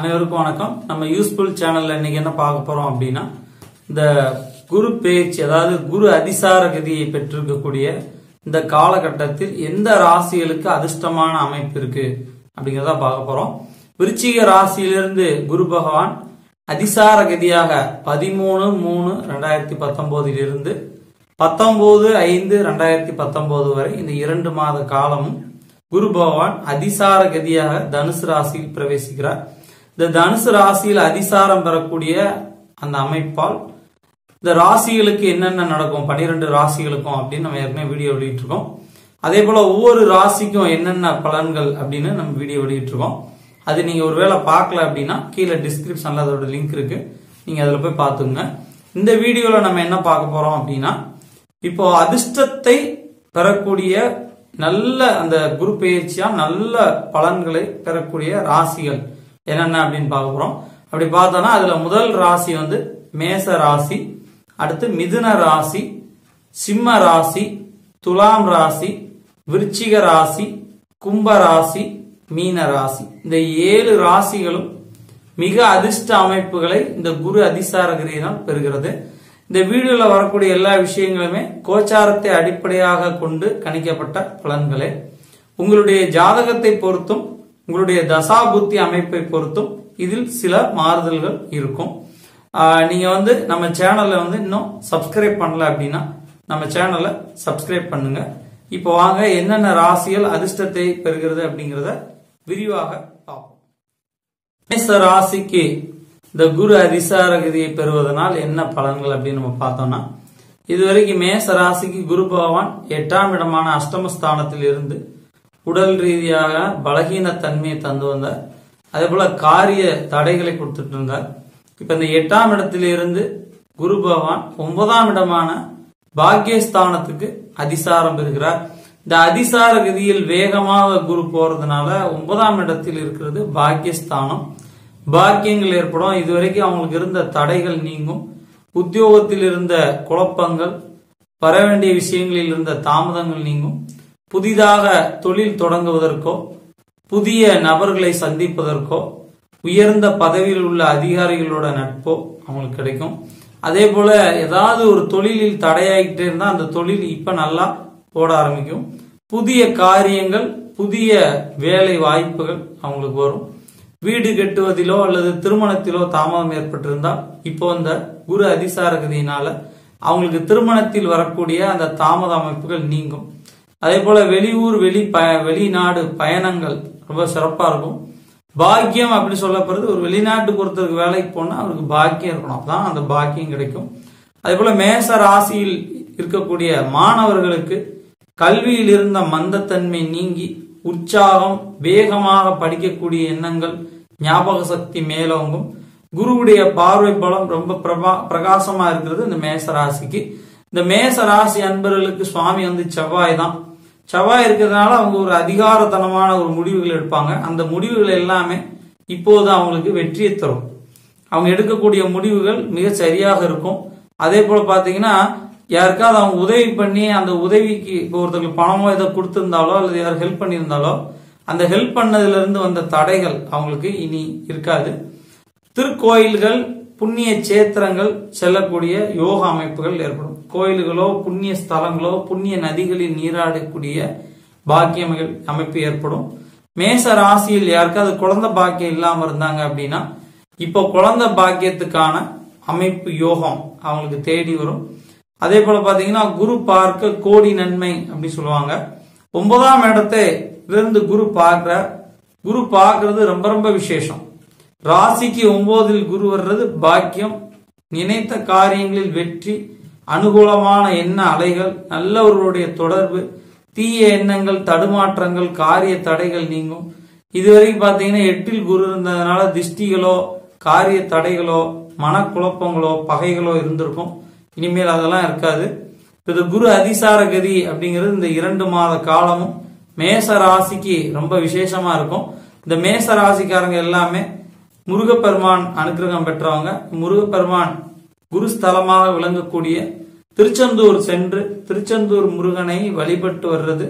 அனைவருக்கும் வணக்கம். நம்ம யூஸ்ஃபுல் சேனல்ல இன்னைக்கு என்ன பார்க்க போறோம் அப்படின்னா இந்த குரு பேச்சு அதாவது குரு அதிசார கதியை பெற்றிருக்கக்கூடிய இந்த காலகட்டத்தில் எந்த ராசிகளுக்கு அதிர்ஷ்டமான அமைப்பு இருக்கு அப்படிங்கறத பார்க்க போறோம். விருச்சிக ராசியிலிருந்து குரு பகவான் அதிசார கதியாக பதிமூணு மூணு ரெண்டாயிரத்தி பத்தொன்பதிலிருந்து பத்தொன்பது ஐந்து ரெண்டாயிரத்தி பத்தொன்பது வரை இந்த இரண்டு மாத காலமும் குரு பகவான் அதிசார கதியாக தனுசு ராசியில் பிரவேசிக்கிறார். இந்த தனுசு ராசியில் அதிசாரம் பெறக்கூடிய அந்த அமைப்பால் இந்த ராசிகளுக்கு என்னென்ன நடக்கும்? பனிரெண்டு ராசிகளுக்கும் அப்படின்னு நம்ம ஏற்கனவே வீடியோ வெளியிட்டு இருக்கோம் அதே போல ஒவ்வொரு ராசிக்கும் என்னென்ன பலன்கள் அப்படின்னு நம்ம வீடியோ வெளியிட்டு இருக்கோம் அது நீங்க ஒருவேளை பார்க்கல அப்படின்னா கீழே டிஸ்கிரிப்ஷன்ல அதோட லிங்க் இருக்கு. நீங்க அதுல போய் பார்த்துங்க இந்த வீடியோல நம்ம என்ன பார்க்க போறோம் அப்படின்னா இப்போ அதிர்ஷ்டத்தை பெறக்கூடிய நல்ல அந்த குரு பயிற்சியா நல்ல பலன்களை பெறக்கூடிய ராசிகள். என்னென்ன அப்படின்னு பார்க்க போறோம். அப்படி பார்த்தோம்னா அதுல முதல் ராசி வந்து மேச ராசி அடுத்து மிதுன ராசி சிம்ம ராசி துலாம் ராசி விருச்சிக ராசி கும்ப ராசி மீன ராசி. இந்த ஏழு ராசிகளும் மிக அதிர்ஷ்ட அமைப்புகளை இந்த குரு அதிசாரகிரியினால் பெறுகிறது. இந்த வீடியோல வரக்கூடிய எல்லா விஷயங்களுமே கோச்சாரத்தை அடிப்படையாக கொண்டு கணிக்கப்பட்ட பலன்களே. உங்களுடைய ஜாதகத்தை பொறுத்தும் உங்களுடைய தசாபுத்தி அமைப்பை பொறுத்தும் இதில் சில மாறுதல்கள் இருக்கும். ஆஹ் நீங்க வந்து நம்ம சேனல்ல வந்து இன்னும் சப்ஸ்கிரைப் பண்ணல அப்படின்னா நம்ம சேனலை சப்ஸ்கிரைப் பண்ணுங்க. இப்போ வாங்க என்னென்ன ராசிகள் அதிர்ஷ்டத்தை பெறுகிறது அப்படிங்கறத விரிவாக பார்ப்போம். மேச ராசிக்கு இந்த குரு அதிசாரகதியை பெறுவதனால் என்ன பலன்கள் அப்படின்னு நம்ம பார்த்தோம்னா இதுவரைக்கும் மேச ராசிக்கு குரு பகவான் எட்டாம் இடமான அஷ்டமஸ்தானத்தில் இருந்து உடல் ரீதியாக பலகீன தன்மையை தந்து வந்தார். அதே போல காரிய தடைகளை கொடுத்துட்டு இருந்தார். இப்ப இந்த எட்டாம் இடத்திலிருந்து குரு பகவான் ஒன்பதாம் இடமான பாக்கியஸ்தானத்துக்கு அதிசாரம் பெறுகிறார். இந்த அதிசார கதியில் வேகமாக குரு போறதுனால ஒன்பதாம் இடத்தில் இருக்கிறது பாக்கியஸ்தானம் பாக்கியங்கள் ஏற்படும். இதுவரைக்கும் அவங்களுக்கு இருந்த தடைகள் நீங்கும். உத்தியோகத்தில் இருந்த குழப்பங்கள் வர வேண்டிய விஷயங்களில் இருந்த தாமதங்கள் நீங்கும். புதிதாக தொழில் தொடங்குவதற்கோ புதிய நபர்களை சந்திப்பதற்கோ உயர்ந்த பதவியில் உள்ள அதிகாரிகளோட நட்போ அவங்களுக்கு கிடைக்கும். அதே போல ஏதாவது ஒரு தொழிலில் தடையாகிட்டே இருந்தா அந்த தொழில் இப்ப நல்லா ஓட ஆரம்பிக்கும். புதிய காரியங்கள் புதிய வேலை வாய்ப்புகள் அவங்களுக்கு வரும். வீடு கட்டுவதிலோ அல்லது திருமணத்திலோ தாமதம் ஏற்பட்டிருந்தால் இப்போ இந்த குரு அதிசாரகதியினால அவங்களுக்கு திருமணத்தில் வரக்கூடிய அந்த தாமத அமைப்புகள் நீங்கும். அதே போல வெளியூர் வெளி ப வெளிநாடு பயணங்கள் ரொம்ப சிறப்பா இருக்கும். பாக்கியம் அப்படி சொல்லப்படுறது ஒரு வெளிநாட்டுக்கு ஒருத்தருக்கு வேலைக்கு போனா அவருக்கு பாக்கியம் இருக்கணும். அப்பதான் அந்த பாக்கியம் கிடைக்கும். அதே போல மேச ராசியில் இருக்கக்கூடிய மாணவர்களுக்கு கல்வியில் இருந்த மந்தத்தன்மை நீங்கி உற்சாகம் வேகமாக படிக்கக்கூடிய எண்ணங்கள் ஞாபக சக்தி மேலோங்கும். குருவுடைய பார்வை பலம் ரொம்ப பிரபா பிரகாசமா இருக்கிறது இந்த மேச ராசிக்கு. இந்த மேச ராசி அன்பர்களுக்கு சுவாமி வந்து செவ்வாய் தான். செவ்வாய் இருக்கிறதுனால அவங்க ஒரு அதிகாரத்தனமான ஒரு முடிவுகள் எடுப்பாங்க. அந்த முடிவுகள் எல்லாமே இப்போது அவங்களுக்கு வெற்றியை தரும். அவங்க எடுக்கக்கூடிய முடிவுகள் மிக சரியாக இருக்கும். அதே போல பார்த்தீங்கன்னா யாருக்காவது அவங்க உதவி பண்ணி அந்த உதவிக்கு இப்போ ஒருத்தருக்கு பணமோ ஏதோ கொடுத்துருந்தாலோ அல்லது யார் ஹெல்ப் பண்ணியிருந்தாலோ அந்த ஹெல்ப் பண்ணதுல இருந்து வந்த தடைகள் அவங்களுக்கு இனி இருக்காது. திருக்கோயில்கள் புண்ணிய சேத்திரங்கள் செல்லக்கூடிய யோக அமைப்புகள் ஏற்படும். கோயில்களோ புண்ணிய ஸ்தலங்களோ புண்ணிய நதிகளில் நீராடக்கூடிய பாக்கியங்கள் அமைப்பு ஏற்படும். மேச ராசியில் யாருக்காவது குழந்தை பாக்கியம் இல்லாம இருந்தாங்க அப்படின்னா இப்போ குழந்தை பாக்கியத்துக்கான அமைப்பு யோகம் அவங்களுக்கு தேடி வரும். அதே போல பாத்தீங்கன்னா குரு பார்க்க கோடி நன்மை அப்படின்னு சொல்லுவாங்க. ஒன்பதாம் இடத்தை இருந்து குரு பார்க்கிற குரு பார்க்கறது ரொம்ப ரொம்ப விசேஷம். ராசிக்கு ஒன்பதில் குரு வர்றது பாக்கியம். நினைத்த காரியங்களில் வெற்றி அனுகூலமான எண்ண அலைகள் நல்லவர்களுடைய தொடர்பு தீய எண்ணங்கள் தடுமாற்றங்கள் காரிய தடைகள் நீங்கும். இதுவரைக்கும் பார்த்தீங்கன்னா எட்டில் குரு இருந்ததுனால திஷ்டிகளோ காரிய தடைகளோ மனக்குழப்பங்களோ பகைகளோ இருந்திருக்கும். இனிமேல் அதெல்லாம் இருக்காது. இது குரு அதிசார கதி அப்படிங்கிறது இந்த இரண்டு மாத காலமும் மேச ராசிக்கு ரொம்ப விசேஷமா இருக்கும். இந்த மேச ராசிக்காரங்க எல்லாமே முருகப்பெருமான் அனுகிரகம் பெற்றவங்க. முருகப்பெருமான் குருஸ்தலமாக விளங்கக்கூடிய திருச்செந்தூர் சென்று திருச்செந்தூர் முருகனை வழிபட்டு வர்றது.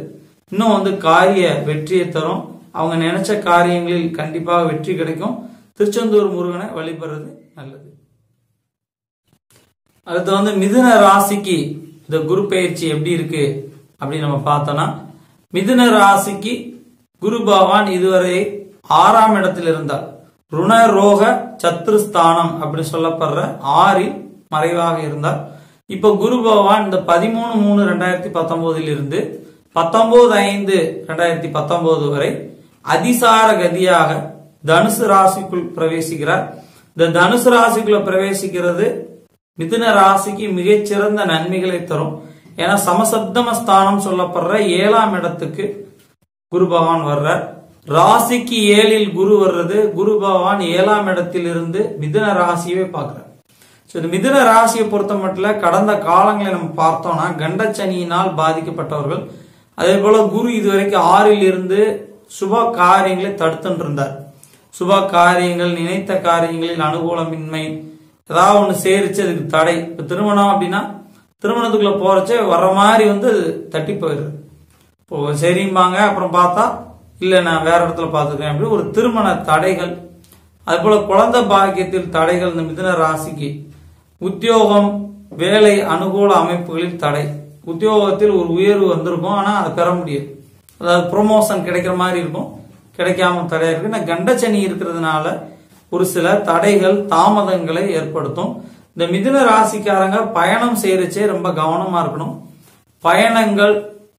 இன்னும் வந்து காரிய வெற்றியை தரும். அவங்க நினைச்ச காரியங்களில் கண்டிப்பாக வெற்றி கிடைக்கும். திருச்செந்தூர் முருகனை வழிபடுறது நல்லது. அடுத்து வந்து மிதுன ராசிக்கு இந்த குரு பயிற்சி எப்படி இருக்கு அப்படின்னு நம்ம பார்த்தோம்னா மிதுன ராசிக்கு குரு பகவான் இதுவரை ஆறாம் இடத்தில் இருந்தார். ருணரோக சத்ருஸ்தானம் அப்படி சொல்லப்படுற ஆறில் மறைவாக இருந்தார். இப்ப குரு பகவான் இந்த பதிமூணு மூணு ரெண்டாயிரத்தி பத்தொன்பதுல இருந்து பத்தொன்பது ஐந்து ரெண்டாயிரத்தி பத்தொன்பது வரை அதிசார கதியாக தனுசு ராசிக்குள் பிரவேசிக்கிறார். இந்த தனுசு ராசிக்குள்ள பிரவேசிக்கிறது மிதுன ராசிக்கு மிகச்சிறந்த நன்மைகளை தரும். ஏன்னா சமசப்தம ஸ்தானம் சொல்லப்படுற ஏழாம் இடத்துக்கு குரு பகவான் வர்றார். ராசிக்கு ஏழில் குரு வர்றது குரு பகவான் ஏழாம் இடத்தில் இருந்து மிதுன ராசியவே பார்க்கிறார். ஸோ இந்த மிதுன ராசியை பொறுத்த மட்டும் கடந்த காலங்களை நம்ம பார்த்தோம்னா கண்டச்சனியினால் பாதிக்கப்பட்டவர்கள் அதே போல குரு இதுவரைக்கும் ஆறில் இருந்து சுப காரியங்களை தடுத்துட்டு இருந்தார். சுப காரியங்கள் நினைத்த காரியங்களில் அனுகூலமின்மை ஏதாவது ஒன்று சேரிச்சு அதுக்கு தடை. இப்போ திருமணம் அப்படின்னா திருமணத்துக்குள்ள போறச்சே வர மாதிரி வந்து தட்டி போயிடுது. இப்போ சரிம்பாங்க அப்புறம் பார்த்தா இல்லை நான் வேற இடத்துல பார்த்துக்கிறேன் அப்படி ஒரு திருமண தடைகள். அதுபோல குழந்தை பாக்கியத்தில் தடைகள் இந்த மிதன ராசிக்கு. உத்தியோகம் வேலை அனுகூல அமைப்புகளில் தடை. உத்தியோகத்தில் ஒரு உயர்வு வந்திருக்கும் ஆனால் அதை பெற முடியாது. அதாவது ப்ரொமோஷன் கிடைக்கிற மாதிரி இருக்கும். கிடைக்காம தடையா இருக்கு. நான் கண்டச்சனி இருக்கிறதுனால ஒரு சில தடைகள் தாமதங்களை ஏற்படுத்தும். இந்த மிதுன ராசிக்காரங்க பயணம் செய்யறச்சே ரொம்ப கவனமா இருக்கணும். பயணங்கள்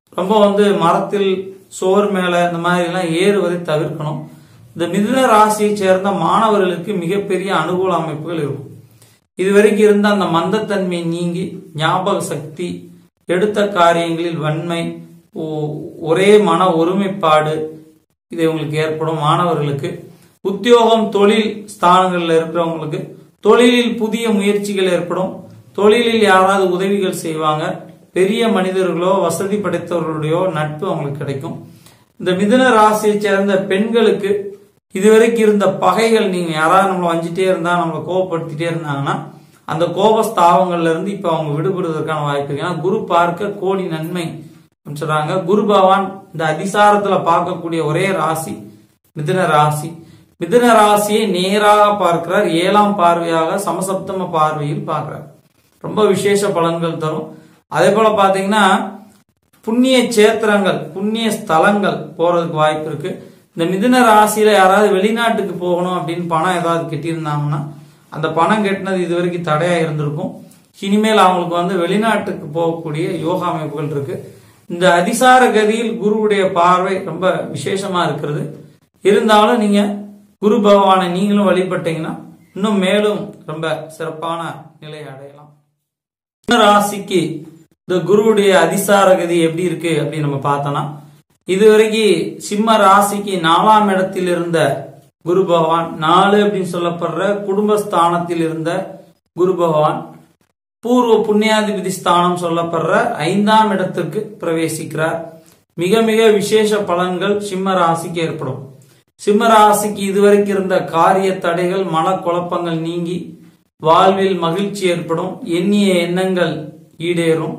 ரொம்ப வந்து மரத்தில் சோர் மேல இந்த மாதிரி எல்லாம் ஏறுவதை தவிர்க்கணும். இந்த மிதுன ராசியை சேர்ந்த மாணவர்களுக்கு மிகப்பெரிய அனுகூல அமைப்புகள் இருக்கும். இதுவரைக்கும் இருந்த அந்த மந்தத்தன்மை நீங்கி ஞாபக சக்தி எடுத்த காரியங்களில் வன்மை ஒரே மன ஒருமைப்பாடு இது உங்களுக்கு ஏற்படும் மாணவர்களுக்கு. உத்தியோகம் தொழில் ஸ்தானங்களில் இருக்கிறவங்களுக்கு தொழிலில் புதிய முயற்சிகள் ஏற்படும். தொழிலில் யாராவது உதவிகள் செய்வாங்க. பெரிய மனிதர்களோ வசதி படைத்தவர்களுடைய நட்பு அவங்களுக்கு கிடைக்கும். இந்த மிதுன ராசியை சேர்ந்த பெண்களுக்கு இதுவரைக்கும் இருந்த பகைகள் நீங்க யாராவது நம்மளை வஞ்சிட்டே இருந்தா நம்மளை கோவப்படுத்திட்டே இருந்தாங்கன்னா அந்த கோபஸ்தாவங்கள்ல இருந்து இப்ப அவங்க விடுபடுவதற்கான வாய்ப்பு ஏன்னா குரு பார்க்க கோடி நன்மை அப்படின்னு சொல்றாங்க. குரு பகவான் இந்த அதிசாரத்துல பார்க்கக்கூடிய ஒரே ராசி மிதுன ராசி. மிதுன ராசியை நேராக பார்க்கிறார். ஏழாம் பார்வையாக சமசப்தம பார்வையில் பார்க்கிறார். ரொம்ப விசேஷ பலன்கள் தரும். அதே போல பாத்தீங்கன்னா புண்ணிய சேத்திரங்கள் புண்ணிய ஸ்தலங்கள் போறதுக்கு வாய்ப்பு இருக்கு. இந்த மிதுன ராசியில யாராவது வெளிநாட்டுக்கு போகணும் அப்படின்னு பணம் ஏதாவது கட்டியிருந்தாங்கன்னா அந்த பணம் கட்டினது இது வரைக்கும் தடையா இருந்திருக்கும். இனிமேல் அவங்களுக்கு வந்து வெளிநாட்டுக்கு போகக்கூடிய யோகா அமைப்புகள் இருக்கு. இந்த அதிசார கதியில் குருவுடைய பார்வை ரொம்ப விசேஷமா இருக்கிறது. இருந்தாலும் நீங்க குரு பகவானை நீங்களும் வழிபட்டீங்கன்னா இன்னும் மேலும் ரொம்ப சிறப்பான நிலை அடையலாம். ராசிக்கு இந்த குருவுடைய அதிசார கதி எப்படி இருக்கு அப்படின்னு நம்ம பார்த்தோம்னா இதுவரைக்கும் சிம்ம ராசிக்கு நாலாம் இடத்தில் இருந்த குரு பகவான் நாலு அப்படின்னு சொல்லப்படுற குடும்பஸ்தானத்தில் இருந்த குரு பகவான் பூர்வ புண்ணியாதிபதி ஸ்தானம் சொல்லப்படுற ஐந்தாம் இடத்துக்கு பிரவேசிக்கிறார். மிக மிக விசேஷ பலன்கள் சிம்ம ராசிக்கு ஏற்படும். சிம்ம ராசிக்கு இதுவரைக்கும் இருந்த காரிய தடைகள் மனக்குழப்பங்கள் நீங்கி வாழ்வில் மகிழ்ச்சி ஏற்படும். எண்ணிய எண்ணங்கள் ஈடேறும்.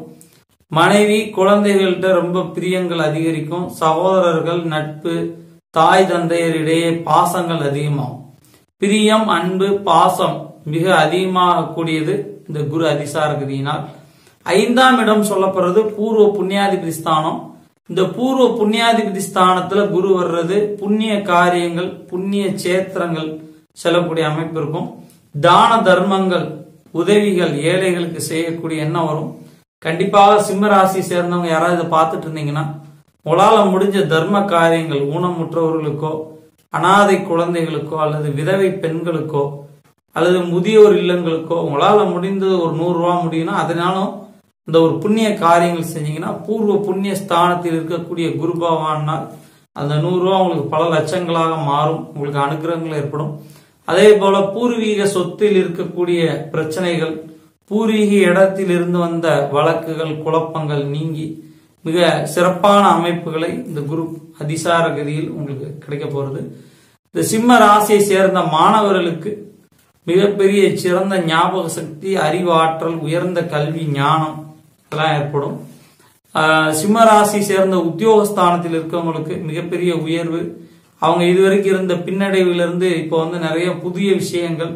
மனைவி குழந்தைகள்கிட்ட ரொம்ப பிரியங்கள் அதிகரிக்கும். சகோதரர்கள் நட்பு தாய் தந்தையரிடையே பாசங்கள் அதிகமாகும். பிரியம் அன்பு பாசம் மிக அதிகமாகக்கூடியது இந்த குரு அதிசாரகதியினால். ஐந்தாம் இடம் சொல்லப்படுறது பூர்வ புண்ணியாதிபதி ஸ்தானம். இந்த பூர்வ புண்ணியாதிபதி ஸ்தானத்துல குரு வர்றது புண்ணிய காரியங்கள் புண்ணிய சேத்திரங்கள் செல்லக்கூடிய அமைப்பு இருக்கும். தான தர்மங்கள் உதவிகள் ஏழைகளுக்கு செய்யக்கூடிய எண்ணம் வரும். கண்டிப்பாக சிம்ம ராசி சேர்ந்தவங்க யாராவது இதை பார்த்துட்டு இருந்தீங்கன்னா உங்களால் முடிஞ்ச தர்ம காரியங்கள் ஊனமுற்றவர்களுக்கோ அனாதை குழந்தைகளுக்கோ அல்லது விதவை பெண்களுக்கோ அல்லது முதியோர் இல்லங்களுக்கோ உங்களால முடிந்தது ஒரு நூறு ரூபா முடியும்னா அதனாலும் இந்த ஒரு புண்ணிய காரியங்கள் செஞ்சீங்கன்னா பூர்வ புண்ணிய ஸ்தானத்தில் இருக்கக்கூடிய குரு பகவானால் அந்த நூறு ரூபா உங்களுக்கு பல லட்சங்களாக மாறும் உங்களுக்கு அனுகிரகங்கள் ஏற்படும். அதே போல பூர்வீக சொத்தில் இருக்கக்கூடிய பிரச்சனைகள் பூர்வீக இடத்திலிருந்து வந்த வழக்குகள் குழப்பங்கள் நீங்கி மிக சிறப்பான அமைப்புகளை இந்த குரு அதிசார கதியில் உங்களுக்கு கிடைக்க போறது. இந்த சிம்ம ராசியை சேர்ந்த மாணவர்களுக்கு மிகப்பெரிய சிறந்த ஞாபக சக்தி அறிவாற்றல் உயர்ந்த கல்வி ஞானம் இதெல்லாம் ஏற்படும். ஆஹ் சிம்ம ராசி சேர்ந்த உத்தியோகஸ்தானத்தில் இருக்கவங்களுக்கு மிகப்பெரிய உயர்வு. அவங்க இதுவரைக்கும் இருந்த பின்னடைவிலிருந்து இப்போ வந்து நிறைய புதிய விஷயங்கள்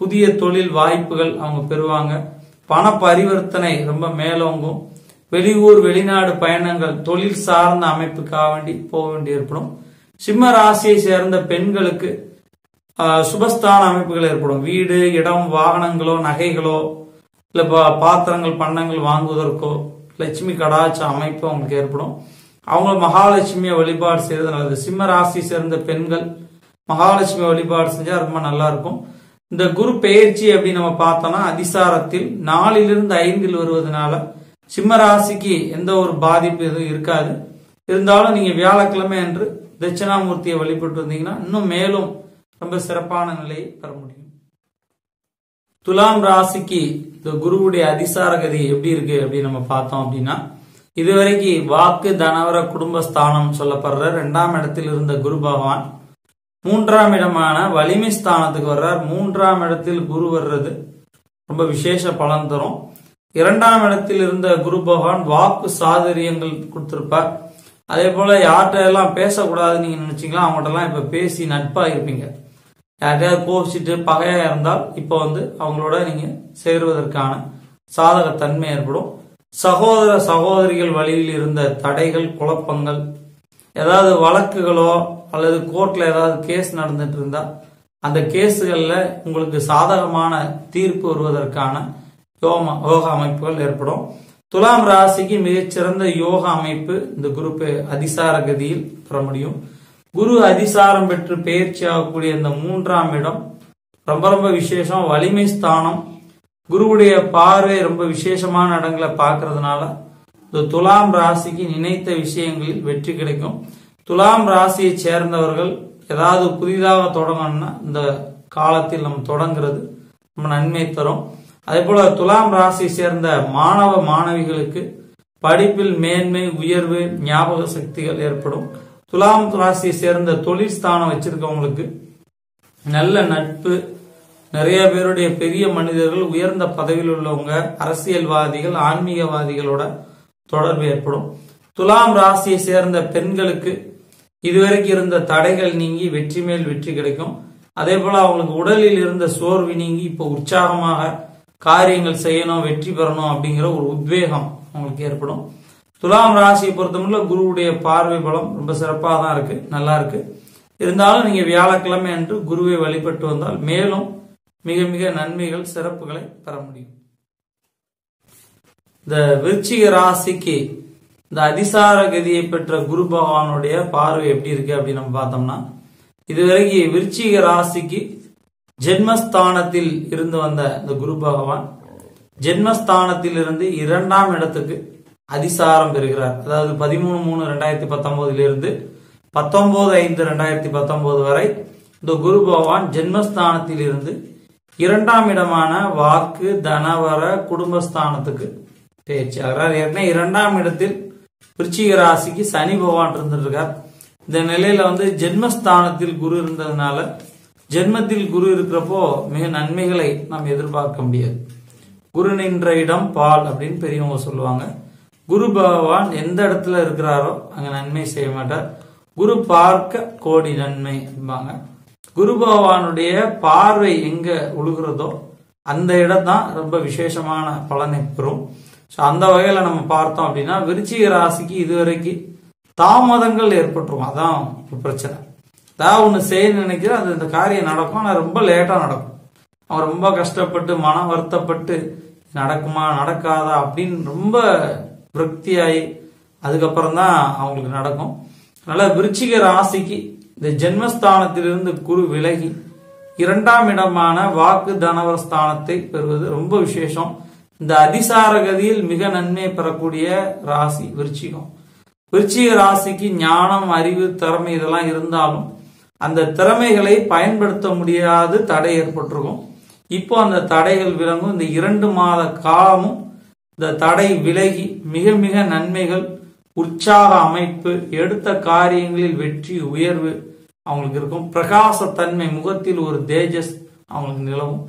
புதிய தொழில் வாய்ப்புகள் அவங்க பெறுவாங்க. பண பரிவர்த்தனை ரொம்ப மேலோங்கும். வெளியூர் வெளிநாடு பயணங்கள் தொழில் சார்ந்த அமைப்புக்காக வேண்டி போக வேண்டி ஏற்படும். சிம்ம ராசியை சேர்ந்த பெண்களுக்கு சுபஸ்தான அமைப்புகள் ஏற்படும். வீடு இடம் வாகனங்களோ நகைகளோ இல்ல பா- பாத்திரங்கள் பண்டங்கள் வாங்குவதற்கோ லட்சுமி கடாச்ச அமைப்பு அவங்களுக்கு ஏற்படும். அவங்க மகாலட்சுமியை வழிபாடு செய்யறது நல்லது. சிம்ம ராசி சேர்ந்த பெண்கள் மகாலட்சுமி வழிபாடு செஞ்சா ரொம்ப நல்லா இருக்கும். இந்த குரு பெயர்ச்சி அப்படி நம்ம பார்த்தோம்னா அதிசாரத்தில் நாலிலிருந்து ஐந்தில் வருவதனால சிம்ம ராசிக்கு எந்த ஒரு பாதிப்பு எதுவும் இருக்காது. இருந்தாலும் நீங்க வியாழக்கிழமை அன்று தட்சிணாமூர்த்தியை வழிபட்டு வந்தீங்கன்னா இன்னும் மேலும் ரொம்ப சிறப்பான நிலையை பெற முடியும். துலாம் ராசிக்கு இந்த குருவுடைய அதிசார கதி எப்படி இருக்கு அப்படின்னு நம்ம பார்த்தோம் அப்படின்னா இதுவரைக்கும் வாக்கு தனவர குடும்பஸ்தானம் சொல்லப்படுற இரண்டாம் இடத்தில் இருந்த குரு பகவான் மூன்றாம் இடமான வலிமை ஸ்தானத்துக்கு வர்றார். மூன்றாம் இடத்தில் குரு வர்றது ரொம்ப விசேஷ பலன் தரும். இரண்டாம் இடத்தில் இருந்த குரு பகவான் வாக்கு சாதுரியங்கள் கொடுத்திருப்பார். அதே போல யார்கிட்ட எல்லாம் பேசக்கூடாதுன்னு நீங்க நினைச்சீங்களா அவங்கள்ட்டலாம் எல்லாம் இப்ப பேசி நட்பா இருப்பீங்க. யார்கிட்டயாவது கோபிச்சுட்டு பகையா இருந்தால் இப்போ வந்து அவங்களோட நீங்க சேருவதற்கான சாதக தன்மை ஏற்படும். சகோதர சகோதரிகள் வழியில் இருந்த தடைகள் குழப்பங்கள் ஏதாவது வழக்குகளோ அல்லது கோர்ட்ல ஏதாவது கேஸ் நடந்துட்டு இருந்தா அந்த கேஸுகளில் உங்களுக்கு சாதகமான தீர்ப்பு வருவதற்கான யோகா யோகா அமைப்புகள் ஏற்படும். துலாம் ராசிக்கு மிகச்சிறந்த யோகா அமைப்பு இந்த குரூப் அதிசார கதியில் பெற முடியும். குரு அதிசாரம் பெற்று பயிற்சி ஆகக்கூடிய இந்த மூன்றாம் இடம் ரொம்ப ரொம்ப விசேஷம். வலிமை ஸ்தானம். குருவுடைய பார்வை ரொம்ப விசேஷமான இடங்களை பார்க்கறதுனால இந்த துலாம் ராசிக்கு நினைத்த விஷயங்களில் வெற்றி கிடைக்கும். துலாம் ராசியை சேர்ந்தவர்கள் ஏதாவது புதிதாக தொடங்கணும்னா இந்த காலத்தில் நம்ம தொடங்குறது நம்ம நன்மை தரும். அதே போல துலாம் ராசியை சேர்ந்த மாணவ மாணவிகளுக்கு படிப்பில் மேன்மை உயர்வு ஞாபக சக்திகள் ஏற்படும். துலாம் ராசியை சேர்ந்த தொழில் ஸ்தானம் வச்சிருக்கவங்களுக்கு நல்ல நட்பு. நிறைய பேருடைய பெரிய மனிதர்கள் உயர்ந்த பதவியில் உள்ளவங்க அரசியல்வாதிகள் ஆன்மீகவாதிகளோட தொடர்பு ஏற்படும். துலாம் ராசியை சேர்ந்த பெண்களுக்கு இதுவரைக்கும் இருந்த தடைகள் நீங்கி வெற்றி மேல் வெற்றி கிடைக்கும். அதே போல அவங்களுக்கு உடலில் இருந்த சோர்வு நீங்கி இப்போ உற்சாகமாக காரியங்கள் செய்யணும் வெற்றி பெறணும் அப்படிங்கிற ஒரு உத்வேகம் அவங்களுக்கு ஏற்படும். துலாம் ராசியை பொறுத்தமட்டில் குருவுடைய பார்வை பலம் ரொம்ப சிறப்பாக தான் இருக்கு நல்லா இருக்கு. இருந்தாலும் நீங்க வியாழக்கிழமை அன்று குருவை வழிபட்டு வந்தால் மேலும் மிக மிக நன்மைகள் சிறப்புகளை பெற முடியும். இந்த விருச்சிக ராசிக்கு இந்த அதிசார கதியை பெற்ற குரு பகவானுடைய பார்வை எப்படி இருக்கு அப்படின்னு நம்ம பார்த்தோம்னா இதுவரைக்கும் விருச்சிக ராசிக்கு ஜென்மஸ்தானத்தில் இருந்து வந்த இந்த குரு பகவான் ஜென்மஸ்தானத்தில் இருந்து இரண்டாம் இடத்துக்கு அதிசாரம் பெறுகிறார். அதாவது பதிமூணு மூணு ரெண்டாயிரத்தி பத்தொன்பதுல இருந்து பத்தொன்பது ஐந்து ரெண்டாயிரத்தி பத்தொன்பது வரை இந்த குரு பகவான் ஜென்மஸ்தானத்தில் இருந்து இரண்டாம் இடமான வாக்கு தனவர குடும்பஸ்தானத்துக்கு பயிற்சி ஏற்கனவே இரண்டாம் இடத்தில் விருச்சிக ராசிக்கு சனி பகவான் இருந்திருக்கார். இந்த நிலையில வந்து ஜென்மஸ்தானத்தில் குரு இருந்ததுனால ஜென்மத்தில் குரு இருக்கிறப்போ மிக நன்மைகளை நாம் எதிர்பார்க்க முடியாது. குரு நின்ற இடம் பால் அப்படின்னு பெரியவங்க சொல்லுவாங்க. குரு பகவான் எந்த இடத்துல இருக்கிறாரோ அங்க நன்மை செய்ய மாட்டார். குரு பார்க்க கோடி நன்மை என்பாங்க. குரு பகவானுடைய பார்வை எங்க உழுகிறதோ அந்த இடம் தான் ரொம்ப விசேஷமான பலனை பெறும். ஸோ அந்த வகையில் நம்ம பார்த்தோம் அப்படின்னா விருச்சிக ராசிக்கு இதுவரைக்கும் தாமதங்கள் ஏற்பட்டுரும். அதான் பிரச்சனை. ஏதாவது ஒன்று செய்ய நினைக்கிற அது இந்த காரியம் நடக்கும். ஆனால் ரொம்ப லேட்டாக நடக்கும். அவன் ரொம்ப கஷ்டப்பட்டு மனம் வருத்தப்பட்டு நடக்குமா நடக்காதா அப்படின்னு ரொம்ப விரக்தியாகி அதுக்கப்புறம் தான் அவங்களுக்கு நடக்கும். அதனால விருச்சிக ராசிக்கு இந்த ஜென்மஸ்தானத்திலிருந்து குரு விலகி இரண்டாம் இடமான வாக்கு தனவர ஸ்தானத்தை பெறுவது ரொம்ப விசேஷம். இந்த அதிசார கதியில் மிக நன்மை பெறக்கூடிய ராசி விருச்சிகம். விருச்சிக ராசிக்கு ஞானம் அறிவு திறமை இதெல்லாம் இருந்தாலும் அந்த திறமைகளை பயன்படுத்த முடியாது தடை ஏற்பட்டிருக்கும். இப்போ அந்த தடைகள் விளங்கும். இந்த இரண்டு மாத காலமும் இந்த தடை விலகி மிக மிக நன்மைகள் உற்சாக அமைப்பு எடுத்த காரியங்களில் வெற்றி உயர்வு அவங்களுக்கு இருக்கும். பிரகாசத்தன்மை முகத்தில் ஒரு தேஜஸ் அவங்களுக்கு நிலவும்.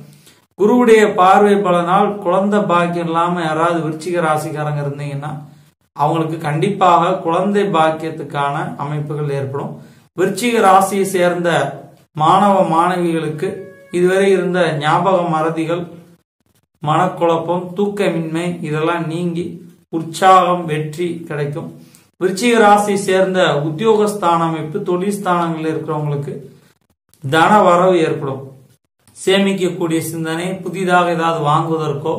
குருவுடைய பார்வை பலனால் குழந்தை பாக்கியம் இல்லாம யாராவது விருச்சிக ராசிக்காரங்க இருந்தீங்கன்னா அவங்களுக்கு கண்டிப்பாக குழந்தை பாக்கியத்துக்கான அமைப்புகள் ஏற்படும். விருச்சிக ராசியை சேர்ந்த மாணவ மாணவிகளுக்கு இதுவரை இருந்த ஞாபக மறதிகள் மனக்குழப்பம் தூக்கமின்மை இதெல்லாம் நீங்கி உற்சாகம் வெற்றி கிடைக்கும். விருச்சிக ராசி சேர்ந்த உத்தியோகஸ்தான அமைப்பு தொழில் ஸ்தானங்களில் இருக்கிறவங்களுக்கு தன வரவு ஏற்படும். சேமிக்கக்கூடிய சிந்தனை புதிதாக ஏதாவது வாங்குவதற்கோ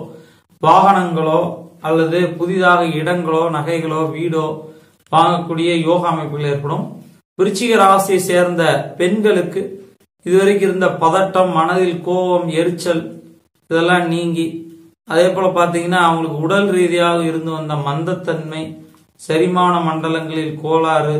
வாகனங்களோ அல்லது புதிதாக இடங்களோ நகைகளோ வீடோ வாங்கக்கூடிய யோகா அமைப்புகள் ஏற்படும். விருச்சிக ராசியை சேர்ந்த பெண்களுக்கு இதுவரைக்கும் இருந்த பதட்டம் மனதில் கோபம் எரிச்சல் இதெல்லாம் நீங்கி அதே போல பாத்தீங்கன்னா அவங்களுக்கு உடல் ரீதியாக இருந்து வந்த மந்தத்தன்மை செரிமான மண்டலங்களில் கோளாறு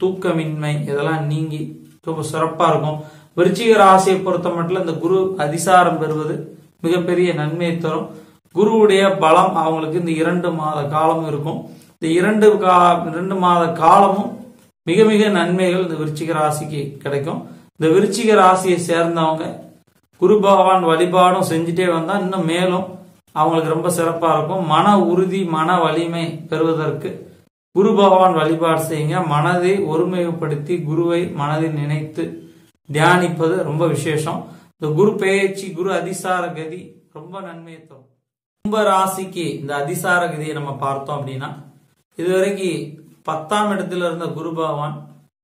தூக்கமின்மை இதெல்லாம் நீங்கி ரொம்ப சிறப்பா இருக்கும். விருச்சிக ராசியை பொறுத்த மட்டும் இந்த குரு அதிசாரம் பெறுவது மிகப்பெரிய நன்மையை தரும். குருவுடைய பலம் அவங்களுக்கு இந்த இரண்டு மாத காலமும் இருக்கும். இந்த இரண்டு கா இரண்டு மாத காலமும் மிக மிக நன்மைகள் இந்த விருச்சிக ராசிக்கு கிடைக்கும். இந்த விருச்சிக ராசியை சேர்ந்தவங்க குரு பகவான் வழிபாடும் செஞ்சுட்டே வந்தா இன்னும் மேலும் அவங்களுக்கு ரொம்ப சிறப்பா இருக்கும். மன உறுதி மன வலிமை பெறுவதற்கு குரு பகவான் வழிபாடு செய்யுங்க. மனதை ஒருமைப்படுத்தி குருவை மனதில் நினைத்து தியானிப்பது ரொம்ப விசேஷம். இந்த குரு பெயர்ச்சி குரு அதிசார கதி ரொம்ப நன்மையை தரும். கும்ப ராசிக்கு இந்த அதிசார கதியை நம்ம பார்த்தோம் அப்படின்னா இதுவரைக்கும் பத்தாம் இடத்துல இருந்த குரு பகவான்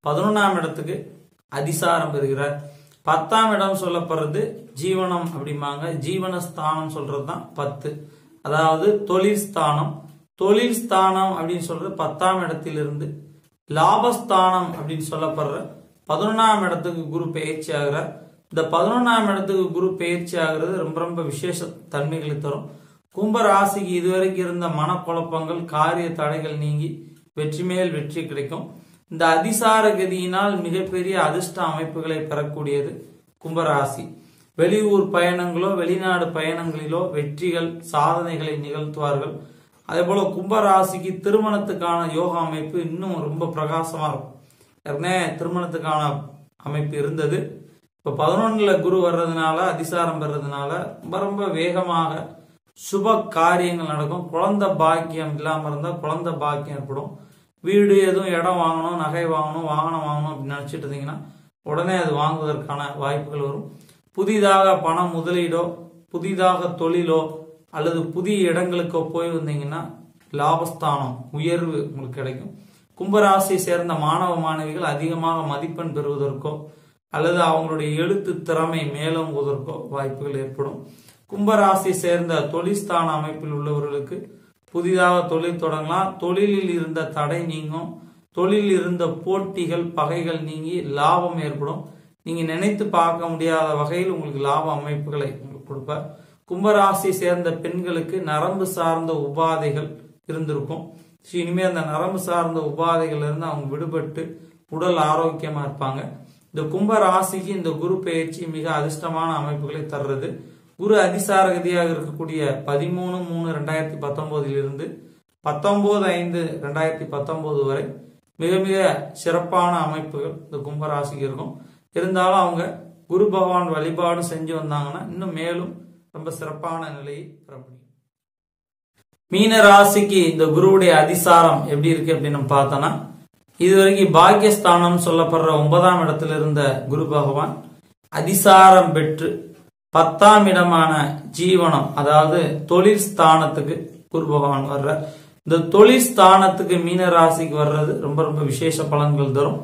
பதினொன்னாம் இடத்துக்கு அதிசாரம் பெறுகிறார். பத்தாம் இடம் சொல்லப்படுறது ஜீவனம் அப்படிம்பாங்க. ஜீவன ஸ்தானம் சொல்றது தான் பத்து. அதாவது தொழில் ஸ்தானம். தொழில் ஸ்தானம் அப்படின்னு சொல்றது பத்தாம் இடத்திலிருந்து லாபஸ்தானம் அப்படின்னு சொல்லப்படுற பதினொன்றாம் இடத்துக்கு குரு பயிற்சி ஆகிறார். இந்த பதினொன்றாம் இடத்துக்கு குரு பயிற்சி ஆகிறது ரொம்ப ரொம்ப விசேஷ தன்மைகளை தரும். கும்ப ராசிக்கு இதுவரைக்கும் இருந்த மனக்குழப்பங்கள் காரிய தடைகள் நீங்கி வெற்றி மேல் வெற்றி கிடைக்கும். இந்த அதிசார கதியினால் மிகப்பெரிய அதிர்ஷ்ட அமைப்புகளை பெறக்கூடியது கும்பராசி வெளியூர் பயணங்களோ வெளிநாடு பயணங்களிலோ வெற்றிகள் சாதனைகளை நிகழ்த்துவார்கள். அதே போல கும்பராசிக்கு திருமணத்துக்கான யோகா அமைப்பு இன்னும் ரொம்ப பிரகாசமா இருக்கும். ஏற்கனவே திருமணத்துக்கான அமைப்பு இருந்தது. இப்போ பதினொன்றில் குரு வர்றதுனால அதிசாரம் பெறதுனால ரொம்ப ரொம்ப வேகமாக சுப காரியங்கள் நடக்கும். குழந்தை பாக்கியம் இல்லாமல் இருந்தால் குழந்தை பாக்கியம் ஏற்படும். வீடு எதுவும் இடம் வாங்கணும் நகை வாங்கணும் வாகனம் வாங்கணும் அப்படின்னு நினச்சிட்டு இருந்தீங்கன்னா உடனே அது வாங்குவதற்கான வாய்ப்புகள் வரும். புதிதாக பணம் முதலீடோ புதிதாக தொழிலோ அல்லது புதிய இடங்களுக்கோ போய் வந்தீங்கன்னா லாபஸ்தானம் உயர்வு உங்களுக்கு கிடைக்கும். கும்பராசியை சேர்ந்த மாணவ மாணவிகள் அதிகமாக மதிப்பெண் பெறுவதற்கோ அல்லது அவங்களுடைய எழுத்து திறமை மேலோங்குவதற்கோ வாய்ப்புகள் ஏற்படும். கும்பராசியை சேர்ந்த தொழில்ஸ்தான அமைப்பில் உள்ளவர்களுக்கு புதிதாக தொழில் தொடங்கலாம். தொழிலில் இருந்த தடை நீங்கும். தொழிலில் இருந்த போட்டிகள் பகைகள் நீங்கி லாபம் ஏற்படும். நீங்க நினைத்து பார்க்க முடியாத வகையில் உங்களுக்கு லாப அமைப்புகளை உங்களுக்கு கொடுப்பார். கும்பராசியை சேர்ந்த பெண்களுக்கு நரம்பு சார்ந்த உபாதைகள் இருந்திருக்கும். ஸோ இனிமே அந்த நரம்பு சார்ந்த உபாதைகள் இருந்து அவங்க விடுபட்டு உடல் ஆரோக்கியமா இருப்பாங்க. இந்த கும்ப ராசிக்கு இந்த குரு பயிற்சி மிக அதிர்ஷ்டமான அமைப்புகளை தர்றது. குரு அதிசாரகதியாக இருக்கக்கூடிய பதிமூணு மூணு ரெண்டாயிரத்தி பத்தொம்போதிலிருந்து இருந்து பத்தொன்பது ஐந்து ரெண்டாயிரத்தி பத்தொன்பது வரை மிக மிக சிறப்பான அமைப்புகள் இந்த கும்பராசிக்கு இருக்கும். இருந்தாலும் அவங்க குரு பகவான் வழிபாடு செஞ்சு வந்தாங்கன்னா இன்னும் மேலும் ரொம்ப சிறப்பான நிலையை பெற முடியும் மீன ராசிக்கு இந்த குருவுடைய அதிசாரம் எப்படி இருக்கு அப்படின்னு நம்ம பார்த்தோம்னா இதுவரைக்கும் பாக்கியஸ்தானம் சொல்லப்படுற ஒன்பதாம் இடத்துல இருந்த குரு பகவான் அதிசாரம் பெற்று பத்தாம் இடமான ஜீவனம் அதாவது தொழில் ஸ்தானத்துக்கு குரு பகவான் வர்ற இந்த தொழில் ஸ்தானத்துக்கு மீன ராசிக்கு வர்றது ரொம்ப ரொம்ப விசேஷ பலன்கள் தரும்.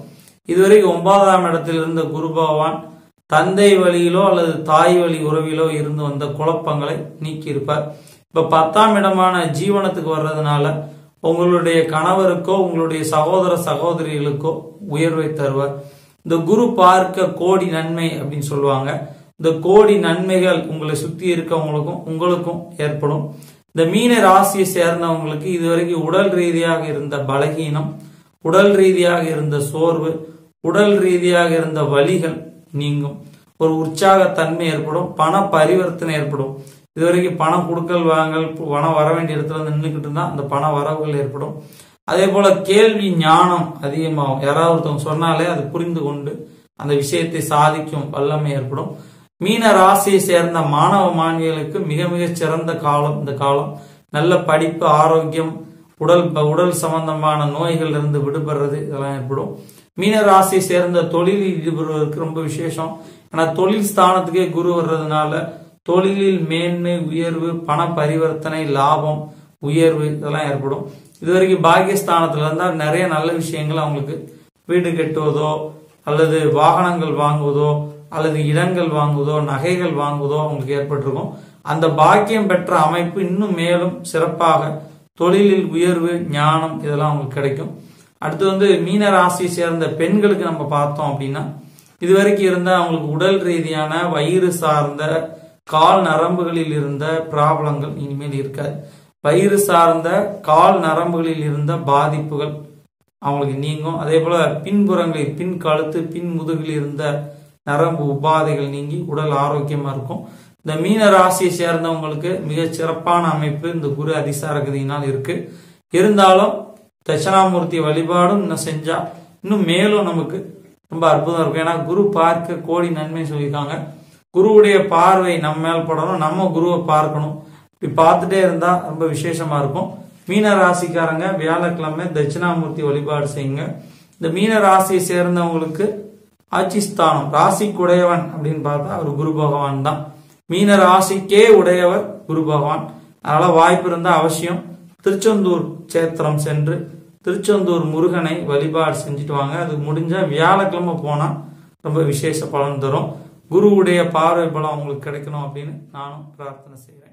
இதுவரைக்கும் ஒன்பதாம் இடத்தில் இருந்த குரு பகவான் தந்தை வழியிலோ அல்லது தாய் வழி உறவிலோ இருந்து வந்த குழப்பங்களை நீக்கியிருப்பார். இப்ப பத்தாம் இடமான ஜீவனத்துக்கு வர்றதுனால உங்களுடைய கணவருக்கோ உங்களுடைய சகோதர சகோதரிகளுக்கோ உயர்வை தருவார். இந்த குரு பார்க்க கோடி நன்மை அப்படின்னு சொல்லுவாங்க. இந்த கோடி நன்மைகள் உங்களை சுத்தி இருக்கவங்களுக்கும் உங்களுக்கும் ஏற்படும். இந்த மீன ராசியை சேர்ந்தவங்களுக்கு இதுவரைக்கும் உடல் ரீதியாக இருந்த பலகீனம் உடல் ரீதியாக இருந்த சோர்வு உடல் ரீதியாக இருந்த வலிகள் நீங்கும். ஒரு உற்சாக தன்மை ஏற்படும் பண பரிவர்த்தனை ஏற்படும். இதுவரைக்கும் பணம் கொடுக்கல் வாங்கல் பணம் வர வேண்டிய இடத்துல வந்து நின்றுக்கிட்டு இருந்தால் அந்த பண வரவுகள் ஏற்படும். அதே போல கேள்வி ஞானம் அதிகமாகும். யாராவது ஒருத்தவங்க சொன்னாலே அது புரிந்து கொண்டு அந்த விஷயத்தை சாதிக்கும் வல்லமை ஏற்படும். மீன ராசியை சேர்ந்த மாணவ மாணவிகளுக்கு மிக மிக சிறந்த காலம் இந்த காலம். நல்ல படிப்பு ஆரோக்கியம் உடல் உடல் சம்பந்தமான நோய்கள் இருந்து விடுபடுறது இதெல்லாம் ஏற்படும். மீன ராசியை சேர்ந்த தொழிலில் ஈடுபடுவதற்கு ரொம்ப விசேஷம். ஏன்னா தொழில் ஸ்தானத்துக்கே குரு வர்றதுனால தொழிலில் மேன்மை உயர்வு பண பரிவர்த்தனை லாபம் உயர்வு இதெல்லாம் ஏற்படும். இது வரைக்கும் பாக்கியஸ்தானத்துல இருந்தா நிறைய நல்ல விஷயங்கள் அவங்களுக்கு வீடு கட்டுவதோ அல்லது வாகனங்கள் வாங்குவதோ அல்லது இடங்கள் வாங்குவதோ நகைகள் வாங்குவதோ அவங்களுக்கு ஏற்பட்டிருக்கும். அந்த பாக்கியம் பெற்ற அமைப்பு இன்னும் மேலும் சிறப்பாக தொழிலில் உயர்வு ஞானம் இதெல்லாம் அவங்களுக்கு கிடைக்கும். அடுத்து வந்து மீன ராசியை சேர்ந்த பெண்களுக்கு நம்ம பார்த்தோம் அப்படின்னா இதுவரைக்கும் இருந்தால் அவங்களுக்கு உடல் ரீதியான வயிறு சார்ந்த கால் நரம்புகளில் இருந்த ப்ராப்ளங்கள் இனிமேல் இருக்காது. வயிறு சார்ந்த கால் நரம்புகளில் இருந்த பாதிப்புகள் அவங்களுக்கு நீங்கும். அதே போல பின்புறங்களில் பின் கழுத்து பின் முதுகில் இருந்த நரம்பு உபாதைகள் நீங்கி உடல் ஆரோக்கியமா இருக்கும். இந்த மீன ராசியை சேர்ந்தவங்களுக்கு மிக சிறப்பான அமைப்பு இந்த குரு அதிசாரகதியினால் இருக்கு. இருந்தாலும் தட்சணாமூர்த்தி வழிபாடும் இன்னும் செஞ்சா இன்னும் மேலும் நமக்கு ரொம்ப அற்புதம் இருக்கும். ஏன்னா குரு பார்க்க கோடி நன்மை சொல்லியிருக்காங்க. குருவுடைய பார்வை நம்ம மேல் படணும் நம்ம குருவை பார்க்கணும். இப்படி பார்த்துட்டே இருந்தா ரொம்ப விசேஷமா இருக்கும். மீன ராசிக்காரங்க வியாழக்கிழமை தட்சிணாமூர்த்தி வழிபாடு செய்யுங்க. இந்த மீன ராசியை சேர்ந்தவங்களுக்கு ஆட்சிஸ்தானம் ராசிக்கு உடையவன் அப்படின்னு பார்த்தா அவர் குரு பகவான் தான். மீன ராசிக்கே உடையவர் குரு பகவான். அதனால வாய்ப்பு இருந்தா அவசியம். திருச்செந்தூர் சேத்திரம் சென்று திருச்செந்தூர் முருகனை வழிபாடு செஞ்சுட்டு வாங்க. அது முடிஞ்சா வியாழக்கிழமை போனா ரொம்ப விசேஷ பலன் தரும். குருவுடைய பார்வை பலம் அவங்களுக்கு கிடைக்கணும் அப்படின்னு நானும் பிரார்த்தனை செய்கிறேன்